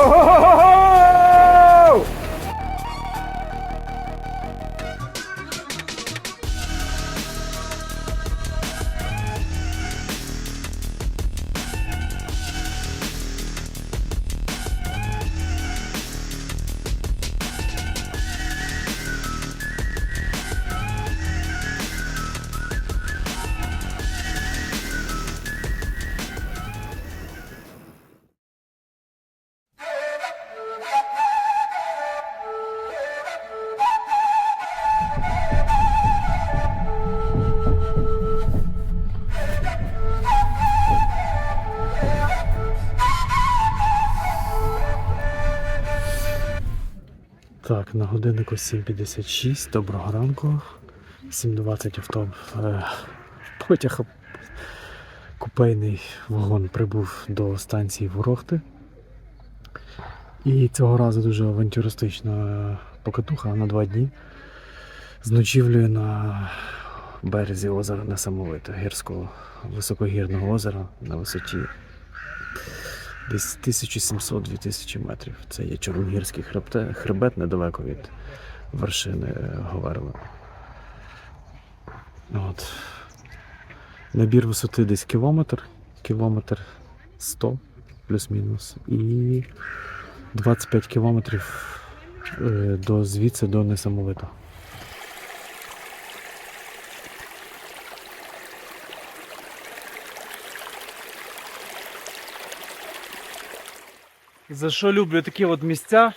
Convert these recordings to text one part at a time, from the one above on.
Oh, Так, на годиннику 7.56. Доброго ранку. 7.20 авто. Е, потяг купейний вагон прибув до станції Ворохти. І цього разу дуже авантюристична покатуха на два дні. З ночівлею на березі озера Несамовите, гірського високогірного озера на висоті десь 1700-2000 метрів. Це є Чорногірський хребте, хребет недалеко від вершини е, Говерли. От. Набір висоти десь кілометр, кілометр 100 плюс-мінус. І 25 кілометрів е, до звідси до несамовито. За що люблю такі от місця?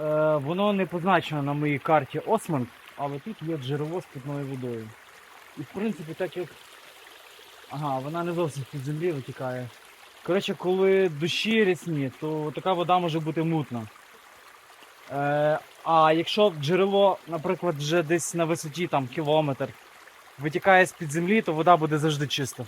Е, воно не позначено на моїй карті Осман, але тут є джерело з питною водою. І в принципі, так як. Ага, вона не зовсім під землі витікає. Коротше, коли дощі рясні, то така вода може бути мутна. Е, а якщо джерело, наприклад, вже десь на висоті там, кілометр, витікає з-під землі, то вода буде завжди чиста.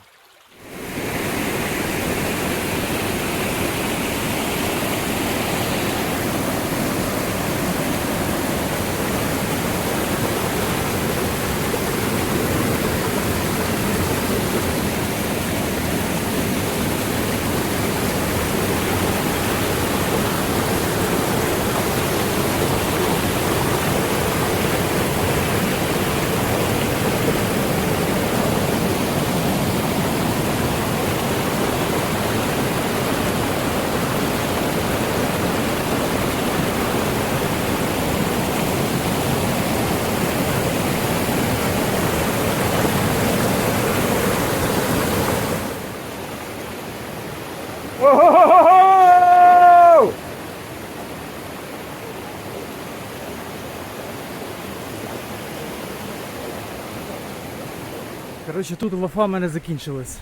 Коротше, тут лафа в мене закінчилась.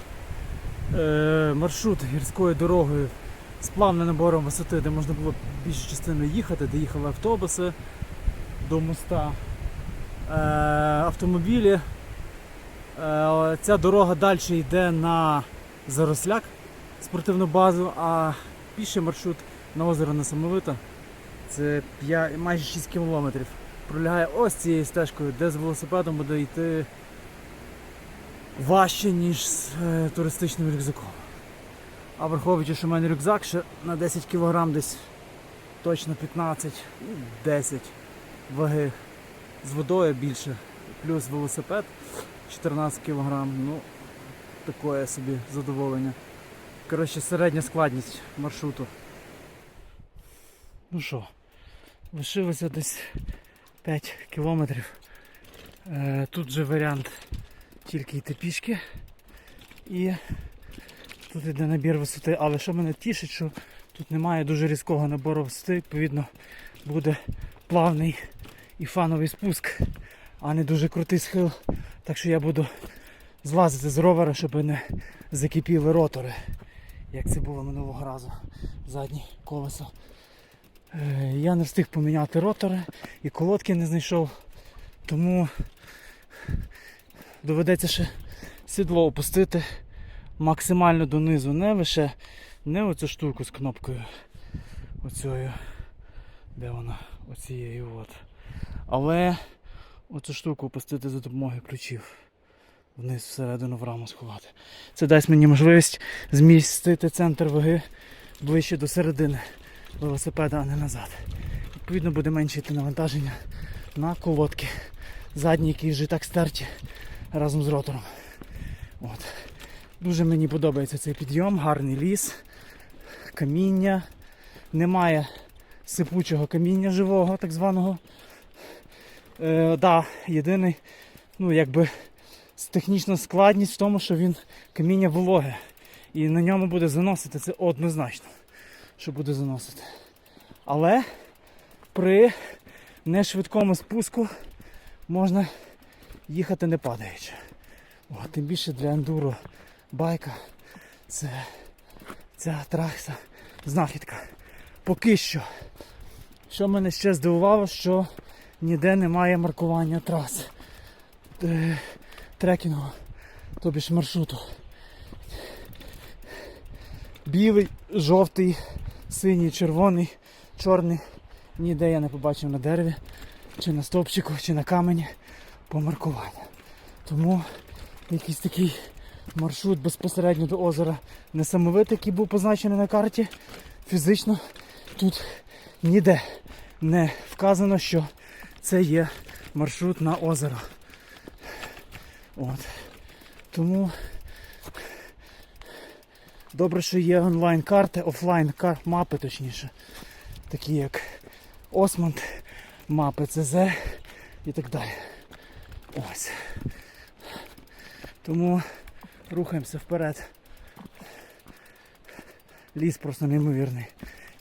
Е, маршрут гірською дорогою з плавним набором висоти, де можна було більшу частину їхати, де їхали автобуси до моста. Е, автомобілі. Е, ця дорога далі йде на Заросляк спортивну базу, а піший маршрут на озеро Несамовито. Це 5, майже 6 кілометрів. Пролягає ось цією стежкою, де з велосипедом буде йти важче, ніж з е, туристичним рюкзаком. А враховуючи, що в мене рюкзак ще на 10 кг десь точно 15, ну, 10 ваги з водою більше, плюс велосипед 14 кг, ну таке собі задоволення. Коротше, середня складність маршруту. Ну що, лишилося десь 5 кілометрів. Е, тут же варіант тільки йти пішки. І тут йде набір висоти, але що мене тішить, що тут немає дуже різкого набору висоти, відповідно буде плавний і фановий спуск, а не дуже крутий схил. Так що я буду злазити з ровера, щоб не закипіли ротори як це було минулого разу, заднє колесо. Е, Я не встиг поміняти ротори і колодки не знайшов, тому доведеться ще сідло опустити максимально донизу, не лише не оцю штуку з кнопкою оцею, де вона, оцією от. Але оцю штуку опустити за допомогою ключів вниз всередину в раму сховати. Це дасть мені можливість змістити центр ваги ближче до середини. велосипеда, а не назад. Відповідно буде менше йти навантаження на колодки. Задні, які вже так стерті разом з ротором. От. Дуже мені подобається цей підйом, гарний ліс, каміння. Немає сипучого каміння живого, так званого. Е, да, єдиний, ну якби технічна складність в тому, що він каміння вологе. І на ньому буде заносити, це однозначно, що буде заносити. Але при нешвидкому спуску можна їхати не падаючи. О, тим більше для ендуро байка це ця траса знахідка. Поки що. Що мене ще здивувало, що ніде немає маркування трас е, трекінгу, тобі ж маршруту. Білий, жовтий, синій, червоний, чорний. Ніде я не побачив на дереві, чи на стовпчику, чи на камені по. Тому якийсь такий маршрут безпосередньо до озера несамовитий, який був позначений на карті. Фізично тут ніде не вказано, що це є маршрут на озеро. От. Тому добре, що є онлайн-карти, офлайн-мапи, точніше. Такі як Осмонд, мапи ЦЗ і так далі. Ось. Тому рухаємося вперед. Ліс просто неймовірний.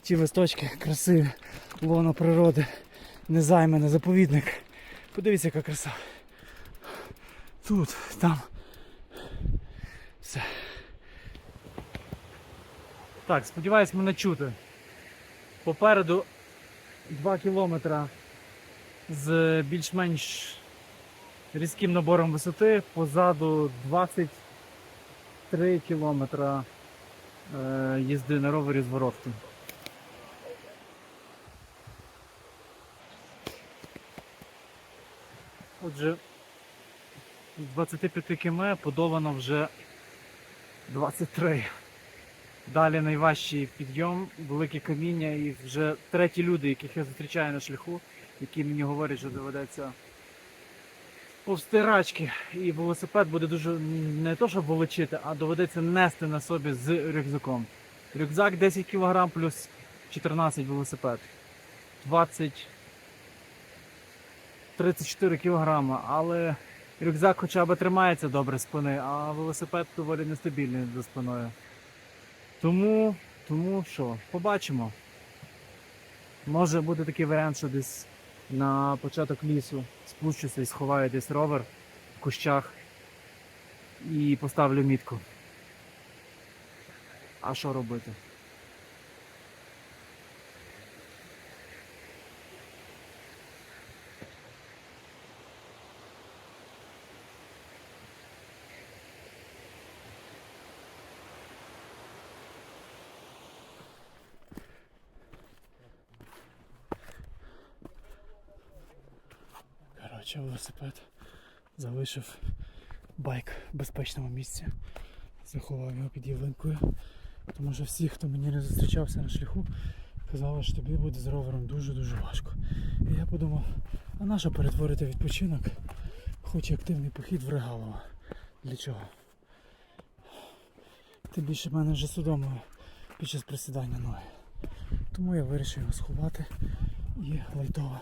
Ті листочки красиві, лоно природи, незайманий заповідник. Подивіться, яка краса. Тут, там. Все. Так, сподіваюсь, мене чути. Попереду 2 кілометра з більш-менш різким набором висоти, позаду 23 кілометра е, їзди на ровері з Воровки. Отже, з 25 км подолано вже 23. Далі найважчий підйом, велике каміння і вже треті люди, яких я зустрічаю на шляху, які мені говорять, що доведеться повсти рачки. І велосипед буде дуже не то, щоб волочити, а доведеться нести на собі з рюкзаком. Рюкзак 10 кг плюс 14 велосипед. 20 34 кг, але рюкзак хоча б тримається добре спини, а велосипед доволі нестабільний за спиною. Тому, тому що, побачимо. Може бути такий варіант, що десь на початок лісу спущуся і сховаю десь ровер в кущах і поставлю мітку. А що робити? Коротше, велосипед залишив байк в безпечному місці. Заховав його під ялинкою. Тому що всі, хто мені не зустрічався на шляху, казали, що тобі буде з ровером дуже-дуже важко. І я подумав, а нащо перетворити відпочинок, хоч і активний похід в Регалово. Для чого? Тим більше в мене вже судомо під час присідання ноги. Тому я вирішив його сховати і лайтово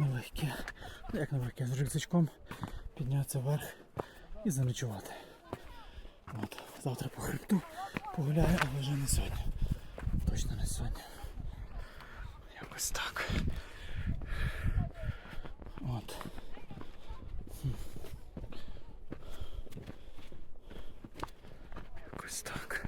налегке. Ну як нелегке, з рюкзачком піднятися вверх і заночувати. От, завтра по хребту погуляю, але вже не сьогодні. Точно не сьогодні. Якось так. От. Хм. Якось так.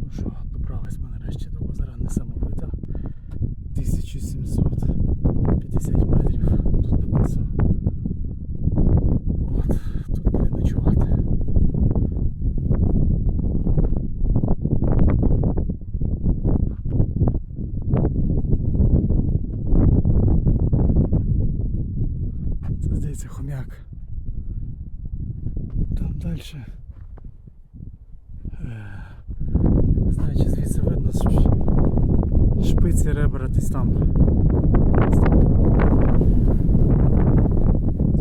Ну що, добрались ми нарешті до озера Несамовита. 1750 метрів. Тут написано. Далі. Е, Не знаю, чи звідси видно, шпиці ребра десь там.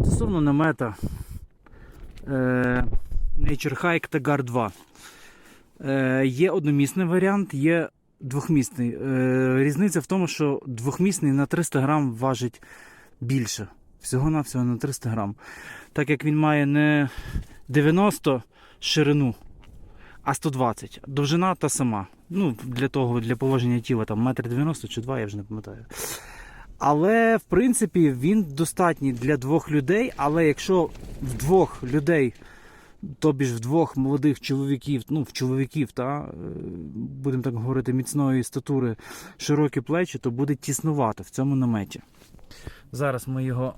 Стосовно намета е, Nature Hike Tagar 2. Е, є одномісний варіант, є двохмісний. Різниця в тому, що двохмісний на 300 грам важить більше. Всього-навсього на 300 грам. Так як він має не 90 ширину, а 120. Довжина та сама. Ну, для того, для положення тіла там метр 90 чи 2, я вже не пам'ятаю. Але в принципі він достатній для двох людей. Але якщо в двох людей, тобі ж в двох молодих чоловіків, ну в чоловіків, та, е, будемо так говорити, міцної статури, широкі плечі, то буде тіснувати в цьому наметі. Зараз ми його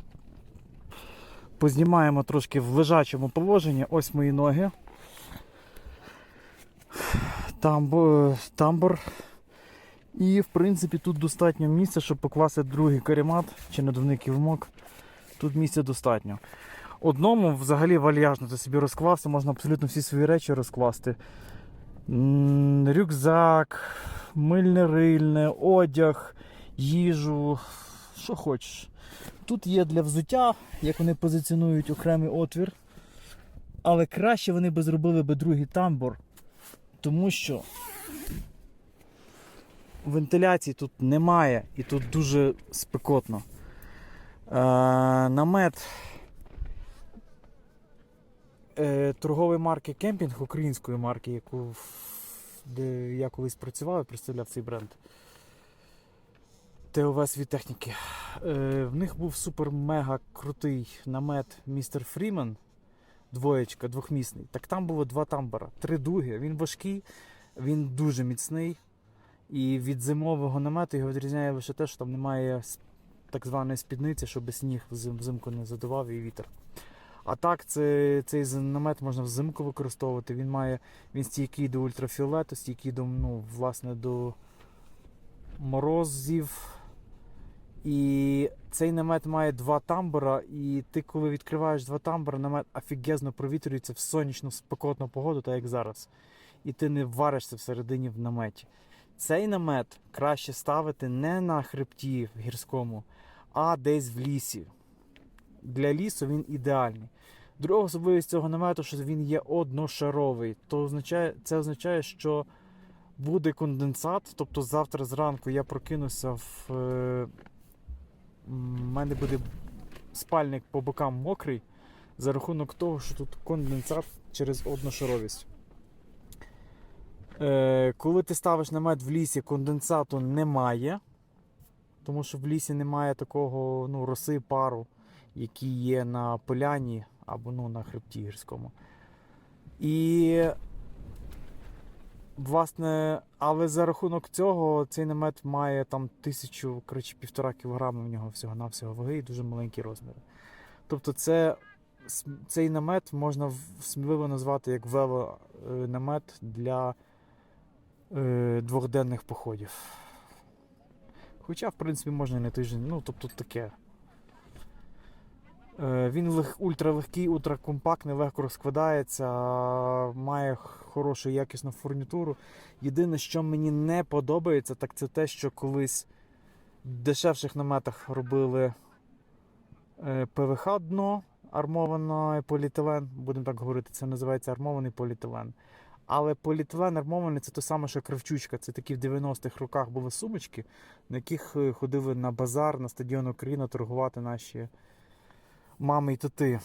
познімаємо трошки в лежачому положенні. Ось мої ноги. Тамбур, тамбур. І, в принципі, тут достатньо місця, щоб покласти другий каремат чи надувний ківмок. Тут місця достатньо. Одному взагалі вальяжно ти собі розклався, можна абсолютно всі свої речі розкласти. Рюкзак, мильне рильне, одяг, їжу, що хочеш. Тут є для взуття, як вони позиціонують окремий отвір. Але краще вони би зробили би другий тамбур, тому що вентиляції тут немає і тут дуже спекотно. Е, намет е, торгової марки Кемпінг, української марки, яку де я колись працював і представляв цей бренд. ТОВ світ техніки. Е, в них був супер-мега крутий намет Містер Фрімен. Двоєчка, двохмісний. Так там було два тамбура, три дуги. Він важкий, він дуже міцний. І від зимового намету його відрізняє лише те, що там немає так званої спідниці, щоб сніг взимку не задував і вітер. А так, це, цей намет можна взимку використовувати. Він має він стійкий до ультрафіолету, стійкий до, ну, власне, до морозів. І цей намет має два тамбура, і ти, коли відкриваєш два тамбура, намет офігезно провітрюється в сонячну спекотну погоду, так як зараз. І ти не варишся всередині в наметі. Цей намет краще ставити не на хребті гірському, а десь в лісі. Для лісу він ідеальний. Друга особливість цього намету, що він є одношаровий. То означає, це означає, що буде конденсат. Тобто завтра зранку я прокинуся в. У мене буде спальник по бокам мокрий за рахунок того, що тут конденсат через одношаровість. Е, коли ти ставиш намет в лісі, конденсату немає, тому що в лісі немає такого ну, роси пару, який є на поляні або ну, на хребті гірському. І власне, але за рахунок цього цей намет має там тисячу, коротше, півтора кілограми в нього всього-навсього ваги і дуже маленькі розміри. Тобто, це, цей намет можна сміливо назвати як велонамет для е, двохденних походів. Хоча, в принципі, можна і на тиждень, ну, тобто таке. Е, Він лег, ультралегкий, ультракомпактний, легко розкладається, має хорошу якісну фурнітуру. Єдине, що мені не подобається, так це те, що колись в дешевших наметах робили е, ПВХ дно, армований поліетилен, будемо так говорити, це називається армований поліетилен. Але поліетилен армований це те саме, що кравчучка. Це такі в 90-х роках були сумочки, на яких е, ходили на базар, на стадіон Україна торгувати наші мами і тати.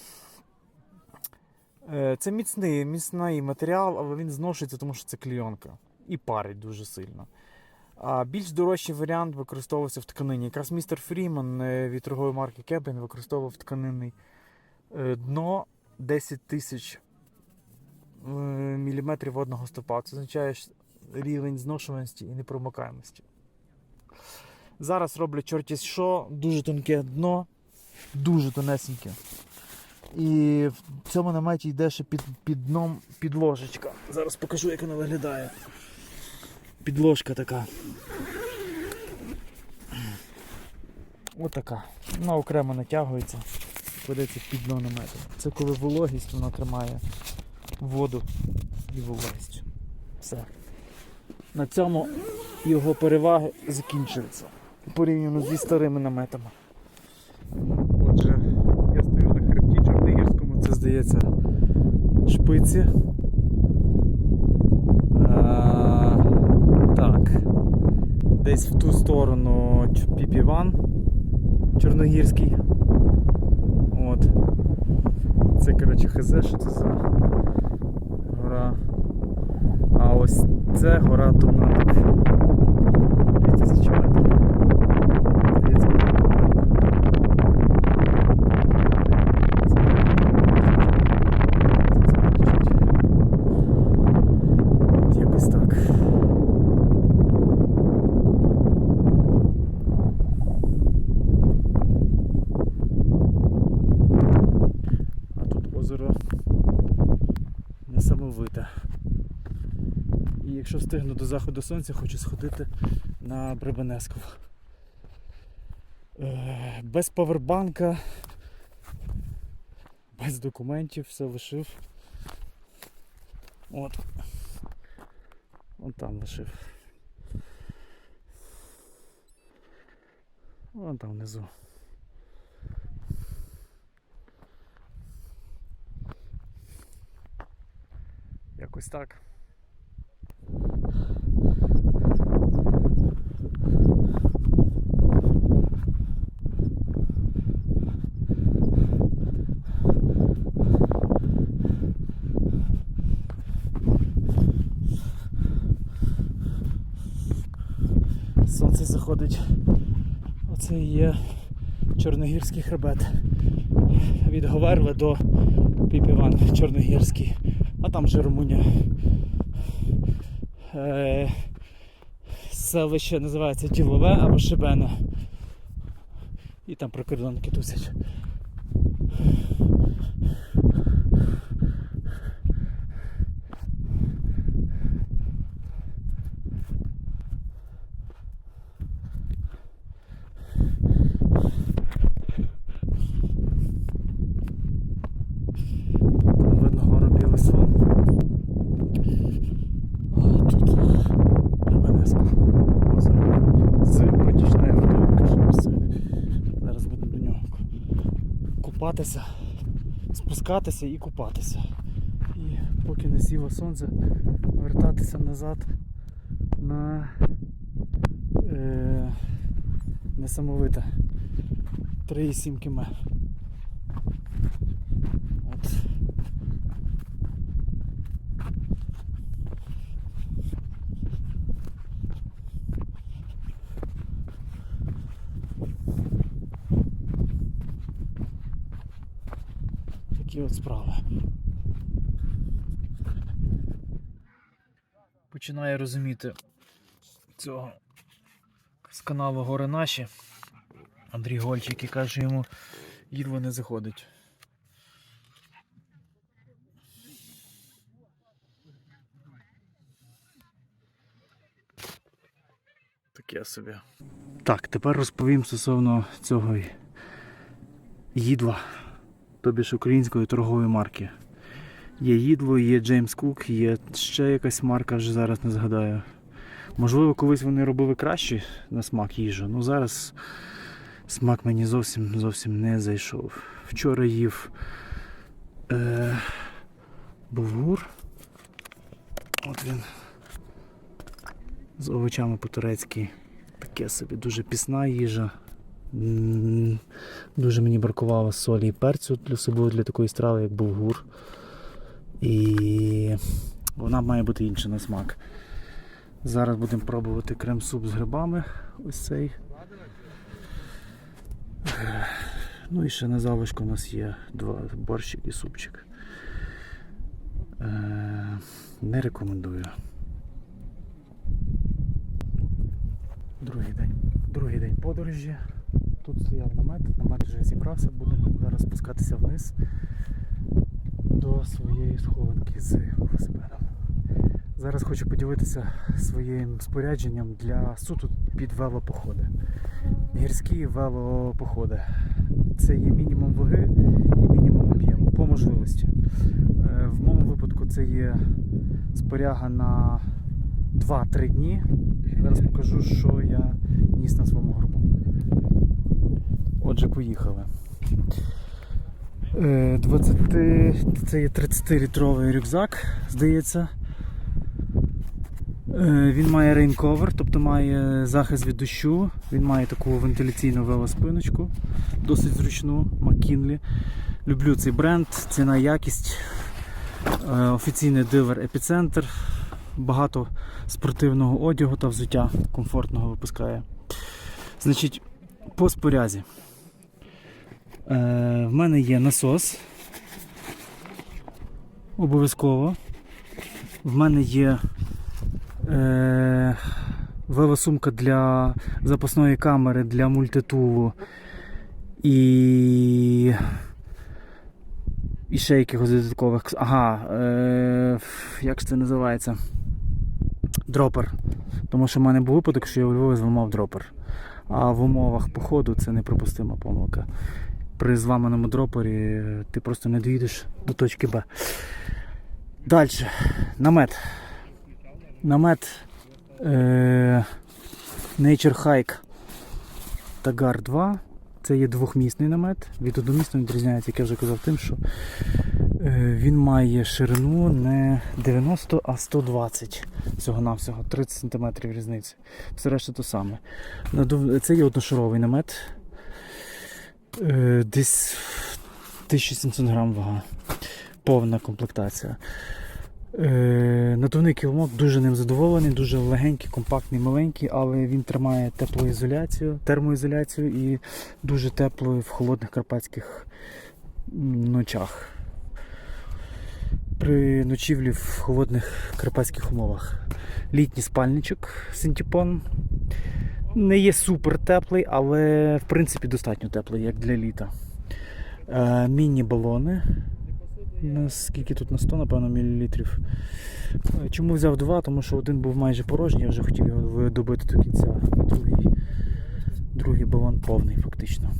Е, Це міцний, міцний матеріал, але він зношується, тому що це клійонка. І парить дуже сильно. А більш дорожчий варіант використовувався в тканині. Якраз містер Фріман е, від торгової марки Кебен використовував тканинний е, дно 10 тисяч е, міліметрів водного стопа. Це означає рівень зношуваності і непромокаємості. Зараз роблять чорті що, дуже тонке дно, дуже тонесеньке. І в цьому наметі йде ще під, під дном підложечка. Зараз покажу, як вона виглядає. Підложка така. Отака. Вона окремо натягується, кладеться під дно намету. Це коли вологість вона тримає воду і вилазять. Все. На цьому його переваги закінчуються. Порівняно зі старими наметами. Отже, я стою на хребті Чорногірському, це здається шпиці. Так. Десь в ту сторону Піпіван Чорногірський. От. Це, коротше, хз, що це за гора. А ось це гора Томатик. 2000 метрів. Здається, вона гарна. От Якось так. А тут озеро несамовите. І якщо встигну до заходу сонця, хочу сходити на Бребенесков. Е, Без павербанка, без документів, все лишив. От. Вон там лишив. Вон там внизу. Якось так. Заходить. Оце є Чорногірський хребет. Від Говерли до Піпіван Чорногірський. А там же Румунія. Е, селище називається Ділове або Шибене. І там прикордонники тусять. Там видно гора Білий Сон. А тут Рибанеска. Озеро. З протічною водою, каже місцеві. Зараз будемо до нього купатися, спускатися і купатися. І поки не сіло сонце, вертатися назад на е, несамовите 3,7 км. От. Такі от справи. Починає розуміти цього з каналу Гори наші. Андрій Гольчик і каже йому, їдло не заходить. Таке собі. Так, тепер розповім стосовно цього їдла, тобі ж української торгової марки. Є їдло, є Джеймс Кук, є ще якась марка, вже зараз не згадаю. Можливо, колись вони робили краще на смак їжу, ну зараз смак мені зовсім зовсім не зайшов. Вчора їв е, булгур. От він. З овочами по-турецьки. Таке собі дуже пісна їжа. Дуже мені бракувало солі і перцю собою для такої страви, як булгур. І вона має бути інша на смак. Зараз будемо пробувати крем-суп з грибами. Ось цей. Ну і ще на залишку у нас є два борщик і супчик. Е, Не рекомендую. Другий день. Другий день подорожі. Тут стояв намет, намет вже зібрався, будемо зараз спускатися вниз до своєї схованки з велосипедом. Зараз хочу поділитися своїм спорядженням для суто під велопоходи. Гірські велопоходи. Це є мінімум ваги і мінімум об'єму по можливості. Е, В моєму випадку це є споряга на 2-3 дні. Зараз покажу, що я ніс на своєму горбу. Отже, поїхали. Е, 20, це є 30-літровий рюкзак, здається. Е, Він має рейнковер, тобто має захист від дощу. Він має таку вентиляційну велоспиночку, досить зручну, McKinley. Люблю цей бренд, ціна якість. Е, Офіційний дилер Епіцентр. Багато спортивного одягу та взуття комфортного випускає. Значить, по спорязі. Е, в мене є насос. Обов'язково. В мене є е, велосумка для запасної камери для мультитулу і, і ще якихось додаткових. Ага, е, як ж це називається? Дропер. Тому що в мене був випадок, що я у Львові зламав дропер. А в умовах походу це неприпустима помилка. При зламаному дропері ти просто не доїдеш до точки Б. Далі. Намет. Намет е, Nature Hike Tagar 2. Це є двохмісний намет. Від одномісного відрізняється, як я вже казав, тим, що е, він має ширину не 90, а 120 всього-навсього, 30 см різниці. Все решта то саме. Це є одношаровий намет. Е, Десь 1700 грам вага. Повна комплектація. Е, надувний килимок дуже ним задоволений, дуже легенький, компактний, маленький, але він тримає теплоізоляцію, термоізоляцію і дуже тепло в холодних карпатських ночах. При ночівлі в холодних карпатських умовах. Літній спальничок Синтіпон. Не є супер теплий, але в принципі достатньо теплий, як для літа. Е, міні-балони. Скільки тут на 100, напевно, мілілітрів. Е, Чому взяв два? Тому що один був майже порожній, я вже хотів його добити до кінця. Другий, другий балон повний, фактично.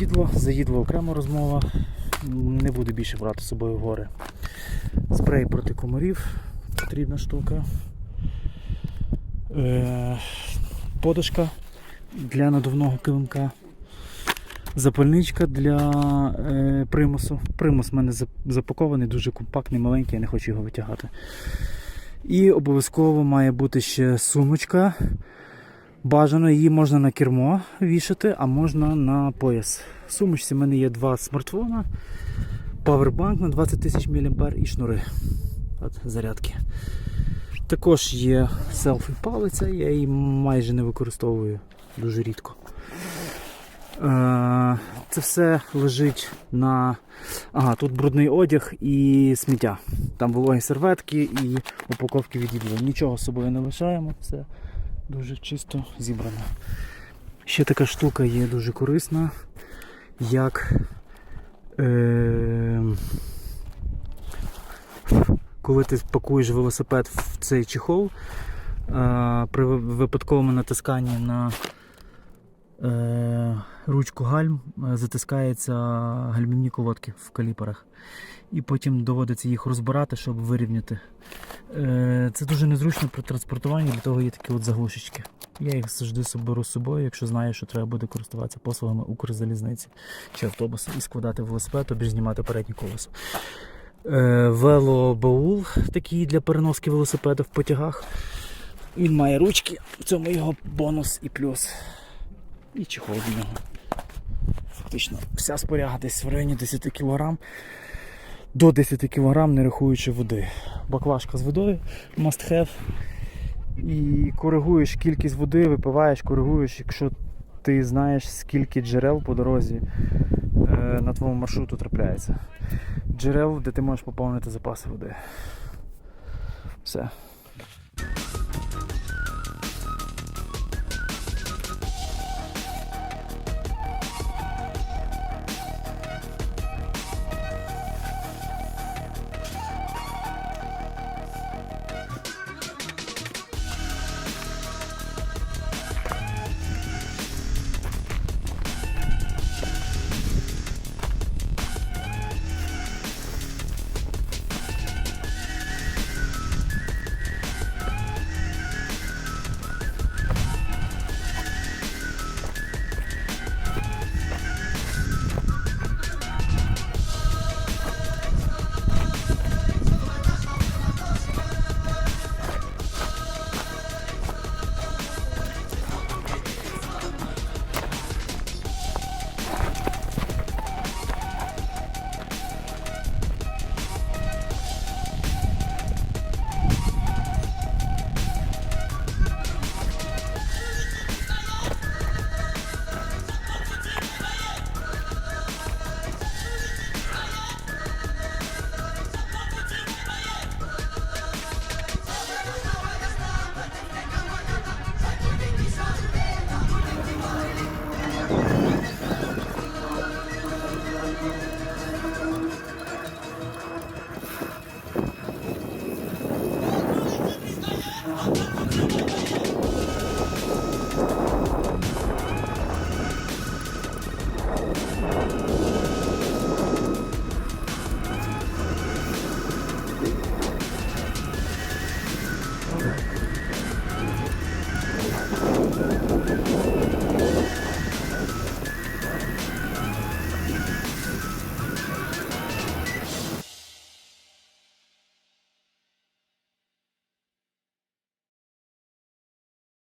Їдло, за їдло окрема розмова. Не буду більше брати з собою гори. Спрей проти комарів, потрібна штука. Е, подушка для надувного килимка. Запальничка для е, примусу. Примус в мене запакований, дуже компактний, маленький, я не хочу його витягати. І обов'язково має бути ще сумочка. Бажано її можна на кермо вішати, а можна на пояс. В сумочці в мене є два смартфона, павербанк на 20 тисяч мА і шнури. От, зарядки. Також є селфі палиця, я її майже не використовую дуже рідко. Е, Це все лежить на. Ага, тут брудний одяг і сміття. Там вологі серветки і упаковки від їдла. Нічого з собою не лишаємо, все дуже чисто зібрано. Ще така штука є дуже корисна, як е, коли ти пакуєш велосипед в цей чехол, е, при випадковому натисканні на е, ручку гальм е, затискаються гальмівні колодки в каліперах. І потім доводиться їх розбирати, щоб вирівняти. Це дуже незручно при транспортуванні, для того є такі от заглушечки. Я їх завжди беру з собою, якщо знаю, що треба буде користуватися послугами Укрзалізниці чи автобусу і складати велосипед, або ж знімати переднє колесо. Е, Велобаул такий для переноски велосипеда в потягах. Він має ручки, в цьому його бонус і плюс. І чехол до нього. Фактично вся споряга десь в районі 10 кг. До 10 кг, не рахуючи води. Баклажка з водою, must have. І коригуєш кількість води, випиваєш, коригуєш, якщо ти знаєш, скільки джерел по дорозі на твоєму маршруту трапляється. Джерел, де ти можеш поповнити запаси води. Все.